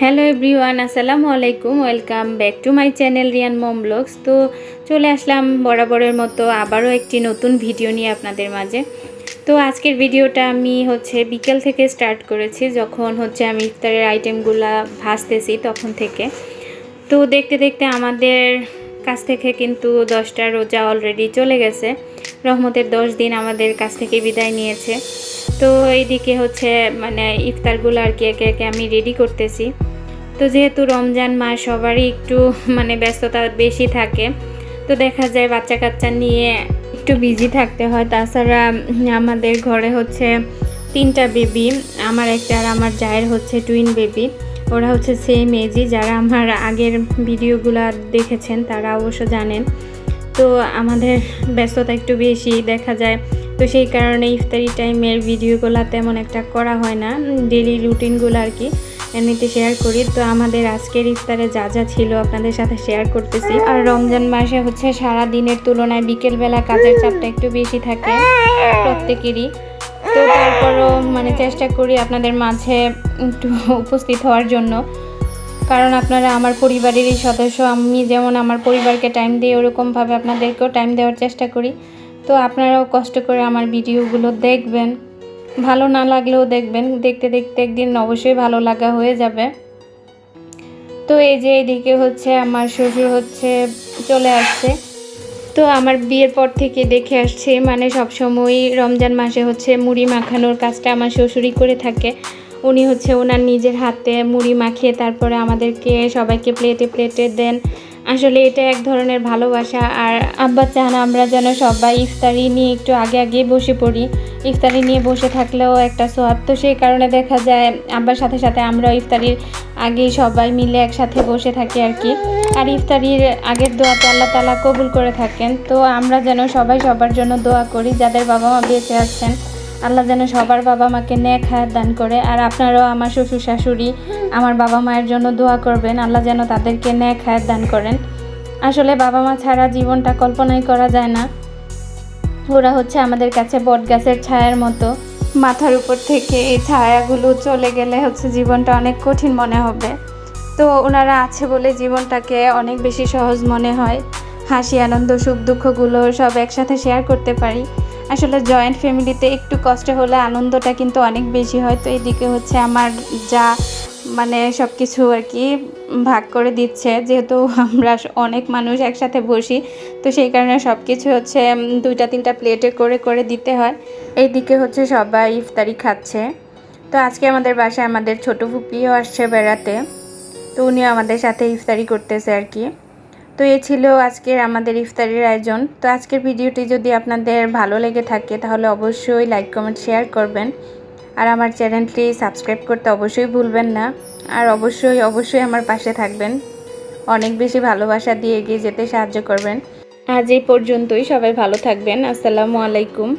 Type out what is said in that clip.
Hello everyone আসসালামু আলাইকুম welcome back to my channel Riyan mom vlogs তো চলে আসলাম বরাবরের মতো আবারও একটি নতুন ভিডিও নিয়ে আপনাদের মাঝে। তো আজকের ভিডিওটা আমি হচ্ছে বিকেল থেকে স্টার্ট করেছি, যখন হচ্ছে আমি ইফতারের আইটেমগুলো ভাজতেছি তখন থেকে। তো দেখতে দেখতে আমাদের কাছ থেকে কিন্তু দশটা রোজা অলরেডি চলে গেছে। রহমতের দশ দিন আমাদের কাছ থেকে বিদায় নিয়েছে। তো এইদিকে হচ্ছে মানে ইফতারগুলো আর কি একে একে আমি রেডি করতেছি। তো যেহেতু রমজান মাস সবারই একটু মানে ব্যস্ততা বেশি থাকে, তো দেখা যায় বাচ্চা কাচ্চা নিয়ে একটু বিজি থাকতে হয়। তাছাড়া আমাদের ঘরে হচ্ছে তিনটা বেবি আমার একটা আর আমার জায়ের হচ্ছে টুইন বেবি ওরা হচ্ছে সেম এজি যারা আমার আগের ভিডিওগুলো দেখেছেন তারা অবশ্য জানেন। তো আমাদের ব্যস্ততা একটু বেশি দেখা যায়। তো সেই কারণে ইফতারি টাইমের ভিডিওগুলো তেমন একটা করা হয় না ডেলি রুটিনগুলো আর কি। এমনিতে শেয়ার করি। তো আমাদের আজকের ইফতারে যা যা ছিল আপনাদের সাথে শেয়ার করতেছি। আর রমজান মাসে হচ্ছে সারা দিনের তুলনায় বিকেলবেলা কাজের চাপটা একটু বেশি থাকে প্রত্যেকেরই। তো তারপরও মানে চেষ্টা করি আপনাদের মাঝে একটু উপস্থিত হওয়ার জন্য। কারণ আপনারা আমার পরিবারেরই সদস্য, আমি যেমন আমার পরিবারকে টাইম দিই ওরকমভাবে আপনাদেরকেও টাইম দেওয়ার চেষ্টা করি। তো আপনারাও কষ্ট করে আমার ভিডিওগুলো দেখবেন। ভালো না লাগলেও দেখবেন। দেখতে দেখতে একদিন অবশ্যই ভালো লাগা হয়ে যাবে। তো এই যে এদিকে হচ্ছে আমার শ্বশুর হচ্ছে চলে আসছে। তো আমার বিয়ের পর থেকে দেখে আসছে মানে সবসময়ই রমজান মাসে হচ্ছে মুড়ি মাখানোর কাজটা আমার শ্বশুরই করে থাকে। উনি হচ্ছে ওনার নিজের হাতে মুড়ি মাখিয়ে তারপরে আমাদেরকে সবাইকে প্লেটে প্লেটে দেন। আসলে এটা এক ধরনের ভালোবাসা। আর আব্বা চান আমরা যেন সবাই ইফতারি নিয়ে একটু আগে আগে বসে পড়ি। ইফতারি নিয়ে বসে থাকলেও একটা সোয়াব তো সেই কারণে দেখা যায় আব্বার সাথে সাথে আমরা ইফতারির আগে সবাই মিলে একসাথে বসে থাকি আর কি। আর ইফতারির আগের দোয়াতে আল্লাহ তালা কবুল করে থাকেন। তো আমরা যেন সবাই সবার জন্য দোয়া করি, যাদের বাবা মা বেঁচে আছেন। আল্লাহ যেন সবার বাবা মাকে নেক হায়াত দান করে। আর আপনারাও আমার শ্বশুর শাশুড়ি আমার বাবা মায়ের জন্য দোয়া করবেন, আল্লাহ যেন তাদেরকে ন্যাক হায়াত দান করেন। আসলে বাবা মা ছাড়া জীবনটা কল্পনাই করা যায় না। ওরা হচ্ছে আমাদের কাছে বট গাছের ছায়ার মতো। মাথার উপর থেকে এই ছায়াগুলো চলে গেলে হচ্ছে জীবনটা অনেক কঠিন মনে হবে। তো ওনারা আছে বলে জীবনটাকে অনেক বেশি সহজ মনে হয়। হাসি, আনন্দ, সুখ, দুঃখগুলো সব একসাথে শেয়ার করতে পারি। আসলে জয়েন্ট ফ্যামিলিতে একটু কষ্ট হলে আনন্দটা কিন্তু অনেক বেশি হয়। তো এদিকে হচ্ছে আমার যা মানে সব কিছু আর কি ভাগ করে দিচ্ছে। যেহেতু আমরা অনেক মানুষ একসাথে বসি, তো সেই কারণে সব কিছু হচ্ছে দুইটা, তিনটা প্লেটে করে করে দিতে হয়। এইদিকে হচ্ছে সবাই ইফতারি খাচ্ছে। তো আজকে আমাদের বাসায় আমাদের ছোট ফুপিও আসছে বেড়াতে। তো উনিও আমাদের সাথে ইফতারি করতেছে আর কি। তো এ ছিল আজকের আমাদের ইফতারির আয়োজন। তো আজকের ভিডিওটি যদি আপনাদের ভালো লেগে থাকে, তাহলে অবশ্যই লাইক কমেন্ট শেয়ার করবেন। আর আমার চ্যানেলটি সাবস্ক্রাইব করতে অবশ্যই ভুলবেন না। আর অবশ্যই অবশ্যই আমার পাশে থাকবেন। অনেক বেশি ভালোবাসা দিয়ে এগিয়ে যেতে সাহায্য করবেন। আজ এই পর্যন্তই, সবাই ভালো থাকবেন। আসসালামু আলাইকুম।